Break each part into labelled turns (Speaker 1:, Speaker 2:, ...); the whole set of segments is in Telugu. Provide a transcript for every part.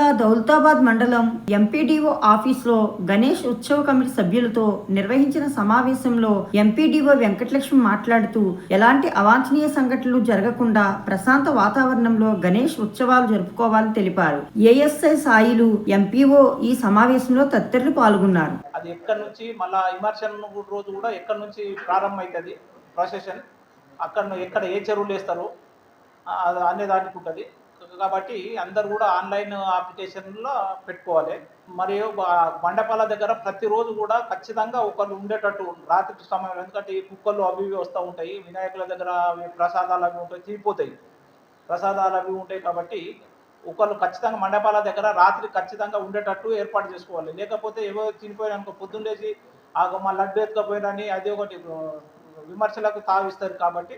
Speaker 1: జిల్లా దౌలతాబాద్ మండలం ఎంపీడీఓ ఆఫీస్లో గణేష్ ఉత్సవ కమిటీ సభ్యులతో నిర్వహించిన సమావేశంలో ఎంపీడీఓ వెంకటలక్ష్మి మాట్లాడుతూ ఎలాంటి అవాంఛనీయ సంఘటనలు జరగకుండా ప్రశాంత వాతావరణంలో గణేష్ ఉత్సవాలు జరుపుకోవాలని తెలిపారు. ఏఎస్ఐ సాయిలు ఎంపీఓ ఈ సమావేశంలో తదితరులు పాల్గొన్నారు.
Speaker 2: అది ఎక్కడి నుంచి మళ్ళా విమర్శన రోజు కూడా ఎక్కడి నుంచి ప్రారంభమవుతుంది ప్రొసెషన్ అక్కడ ఎక్కడ ఏ చెరువులు వేస్తారు? అనే దానికి ఉంటుంది. కాబట్టి అందరు కూడా ఆన్లైన్ అప్లికేషన్లో పెట్టుకోవాలి. మరియు మండపాల దగ్గర ప్రతిరోజు కూడా ఖచ్చితంగా ఒకరు ఉండేటట్టు రాత్రి సమయంలో ఎందుకంటే ఈ కుక్కలు అవి ఇవి వస్తూ ఉంటాయి. వినాయకుల దగ్గర అవి ప్రసాదాలు అవి ఉంటాయి తీరిపోతాయి. ప్రసాదాలు అవి ఉంటాయి కాబట్టి ఒకళ్ళు ఖచ్చితంగా మండపాల దగ్గర రాత్రి ఖచ్చితంగా ఉండేటట్టు ఏర్పాటు చేసుకోవాలి. లేకపోతే ఏవో తినిపోయానుకో పొద్దున్నేసి ఆ మా లడ్డు ఎత్తుకపోయినని అది ఒకటి విమర్శలకు తావిస్తారు కాబట్టి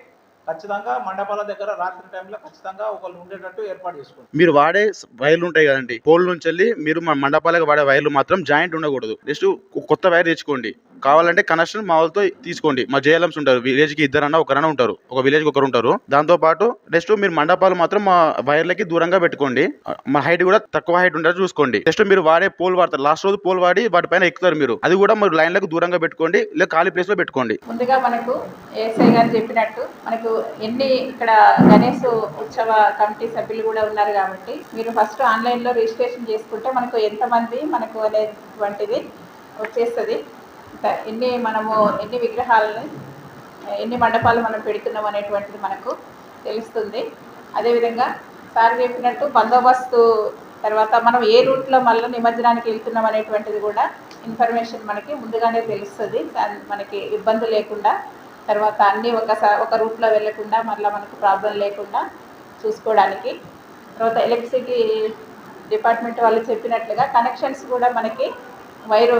Speaker 2: ఖచ్చితంగా మండపాల దగ్గర రాత్రి టైంలో ఖచ్చితంగా ఒకళ్ళు ఉండేటట్టు ఏర్పాటు చేసుకోండి.
Speaker 3: మీరు వాడే వైర్లు ఉంటాయి కదండి. పోల్ నుంచి వెళ్ళి మీరు మండపాలకు వాడే వైర్లు మాత్రం జాయింట్ ఉండకూడదు. నెక్స్ట్ కొత్త వైర్ తెచ్చుకోండి. కావాలంటే కనెక్షన్ మా వాళ్ళతో తీసుకోండి. మా జేఎల్ఎంస్ ఉంటారు విలేజ్కి ఇద్దరన్నా ఒకరన్నా ఉంటారు. ఒక విలేజ్ ఒకరు ఉంటారు. దాంతో పాటు నెక్స్ట్ మీరు మండపాలు మాత్రం మా వైర్లకి దూరంగా పెట్టుకోండి. మా హైట్ కూడా తక్కువ హైట్ ఉంటారు చూసుకోండి. నెక్స్ట్ మీరు వాడే పోల్ వాడతారు. లాస్ట్ రోజు పోల్ వాడి వాటిపైన ఎక్కుతారు మీరు. అది కూడా మీరు లైన్లకు దూరంగా పెట్టుకోండి లేదా ఖాళీ ప్లేస్లో పెట్టుకోండి.
Speaker 4: ముందుగా మనకు ఏఎస్ఐ గారు చెప్పినట్టు మనకు ఎన్ని ఇక్కడ గణేష్ ఉత్సవ కమిటీ సభ్యులు కూడా ఉన్నారు కాబట్టి మీరు ఫస్ట్ ఆన్లైన్లో రిజిస్ట్రేషన్ చేసుకుంటే మనకు ఎంతమంది మనకు అనేటువంటిది వచ్చేస్తుంది. ఎన్ని మనము ఎన్ని విగ్రహాలని ఎన్ని మండపాలు మనం పెడుతున్నాం అనేటువంటిది మనకు తెలుస్తుంది. అదేవిధంగా సార్ చెప్పినట్టు బందోబస్తు తర్వాత మనం ఏ రూట్లో మళ్ళీ నిమజ్జనానికి వెళ్తున్నాం అనేటువంటిది కూడా ఇన్ఫర్మేషన్ మనకి ముందుగానే తెలుస్తుంది. దాని మనకి ఇబ్బంది లేకుండా తర్వాత అన్నీ ఒకసారి ఒక రూట్లో వెళ్ళకుండా మళ్ళీ మనకు ప్రాబ్లం లేకుండా చూసుకోవడానికి. తర్వాత ఎలక్ట్రిసిటీ డిపార్ట్మెంట్ వాళ్ళు చెప్పినట్లుగా కనెక్షన్స్ కూడా మనకి వైరు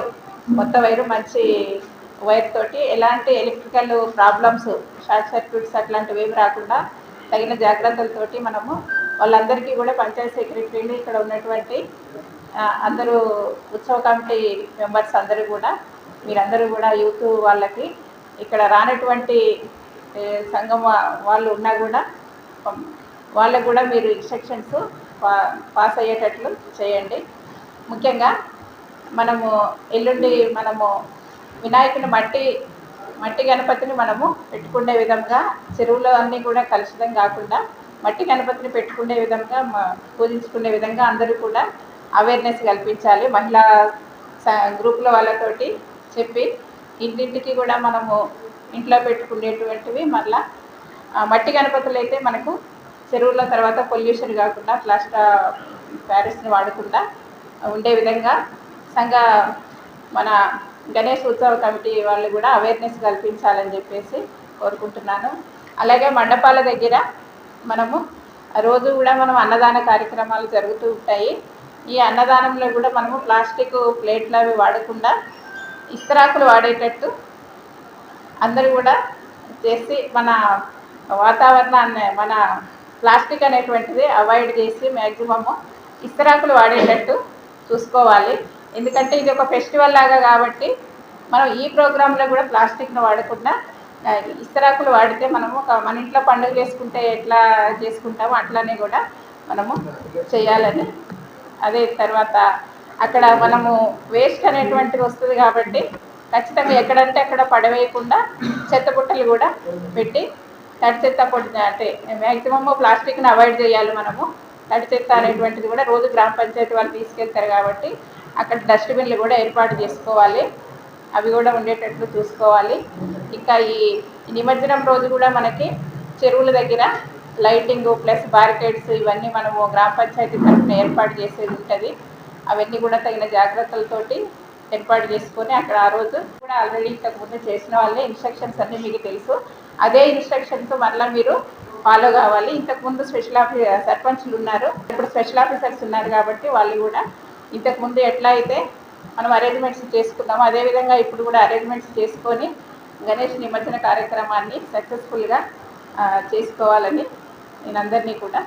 Speaker 4: మొత్తం వైరు మంచి వైర్ తోటి ఎలాంటి ఎలక్ట్రికల్ ప్రాబ్లమ్స్ షార్ట్ సర్క్యూట్స్ అట్లాంటివి ఏమి రాకుండా తగిన జాగ్రత్తలతోటి మనము వాళ్ళందరికీ కూడా పంచాయత్ సెక్రటరీలు ఇక్కడ ఉన్నటువంటి అందరూ ఉత్సవ కమిటీ మెంబర్స్ అందరూ కూడా మీరందరూ కూడా యూత్ వాళ్ళకి ఇక్కడ రానటువంటి సంఘం వాళ్ళు ఉన్నా కూడా వాళ్ళకు కూడా మీరు ఇన్స్ట్రక్షన్స్ పా పాస్ అయ్యేటట్లు చేయండి. ముఖ్యంగా మనము ఎల్లుండి మనము వినాయకుని మట్టి మట్టి గణపతిని మనము పెట్టుకునే విధంగా చెరువులో అన్నీ కూడా కలుషితం కాకుండా మట్టి గణపతిని పెట్టుకునే విధంగా పూజించుకునే విధంగా అందరూ కూడా అవేర్నెస్ కల్పించాలి. మహిళా గ్రూపుల వాళ్ళతోటి చెప్పి ఇంటింటికి కూడా మనము ఇంట్లో పెట్టుకునేటువంటివి మళ్ళా మట్టి గణపతులు అయితే మనకు చెరువుల తర్వాత పొల్యూషన్ కాకుండా ప్లాస్టర్ ప్యారెట్స్ని వాడకుండా ఉండే విధంగా సంఘ మన గణేష్ ఉత్సవ కమిటీ వాళ్ళు కూడా అవేర్నెస్ కల్పించాలని చెప్పేసి కోరుకుంటున్నాను. అలాగే మండపాల దగ్గర మనము రోజు కూడా మనం అన్నదాన కార్యక్రమాలు జరుగుతూ ఉంటాయి. ఈ అన్నదానంలో కూడా మనము ప్లాస్టిక్ ప్లేట్లు అవి వాడకుండా ఇస్తరాకులు వాడేటట్టు అందరూ కూడా చేసి మన వాతావరణాన్ని మన ప్లాస్టిక్ అనేటువంటిది అవాయిడ్ చేసి మ్యాక్సిమము ఇస్తరాకులు వాడేటట్టు చూసుకోవాలి. ఎందుకంటే ఇది ఒక ఫెస్టివల్ లాగా కాబట్టి మనం ఈ ప్రోగ్రాంలో కూడా ప్లాస్టిక్ను వాడకుండా ఇస్తరాకులు వాడితే మనము ఒక మన ఇంట్లో పండుగ చేసుకుంటే ఎట్లా చేసుకుంటామో అట్లానే కూడా మనము చేయాలని. అదే తర్వాత అక్కడ మనము వేస్ట్ అనేటువంటిది వస్తుంది కాబట్టి ఖచ్చితంగా ఎక్కడంటే అక్కడ పడవేయకుండా చెత్తపుట్టలు కూడా పెట్టి తడి చెత్త పొడి అంటే మ్యాక్సిమమ్ ప్లాస్టిక్ని అవాయిడ్ చేయాలి మనము. తడి చెత్త అనేటువంటిది కూడా రోజు గ్రామ పంచాయతీ వాళ్ళు తీసుకెళ్తారు కాబట్టి అక్కడ డస్ట్బిన్లు కూడా ఏర్పాటు చేసుకోవాలి. అవి కూడా ఉండేటట్లు చూసుకోవాలి. ఇంకా ఈ నిమజ్జనం రోజు కూడా మనకి చెరువుల దగ్గర లైటింగ్ ప్లస్ బారికేడ్స్ ఇవన్నీ మనము గ్రామ పంచాయతీ తరఫున ఏర్పాటు చేసేది ఉంటుంది. అవన్నీ కూడా తగిన జాగ్రత్తలతోటి ఏర్పాటు చేసుకొని అక్కడ ఆ రోజు కూడా ఆల్రెడీ ఇంతకు ముందు చేసిన వాళ్ళే ఇన్స్ట్రక్షన్స్ అన్నీ మీకు తెలుసు. అదే ఇన్స్ట్రక్షన్స్ మళ్ళీ మీరు ఫాలో కావాలి. ఇంతకుముందు స్పెషల్ ఆఫీ సర్పంచ్లు ఉన్నారు. ఇప్పుడు స్పెషల్ ఆఫీసర్స్ ఉన్నారు కాబట్టి వాళ్ళు కూడా ఇంతకుముందు ఎట్లా అయితే మనం అరేంజ్మెంట్స్ చేసుకున్నామో అదేవిధంగా ఇప్పుడు కూడా అరేంజ్మెంట్స్ చేసుకొని గణేష్ నిమజ్జన కార్యక్రమాన్ని సక్సెస్ఫుల్గా చేసుకోవాలని నేను అందరినీ కూడా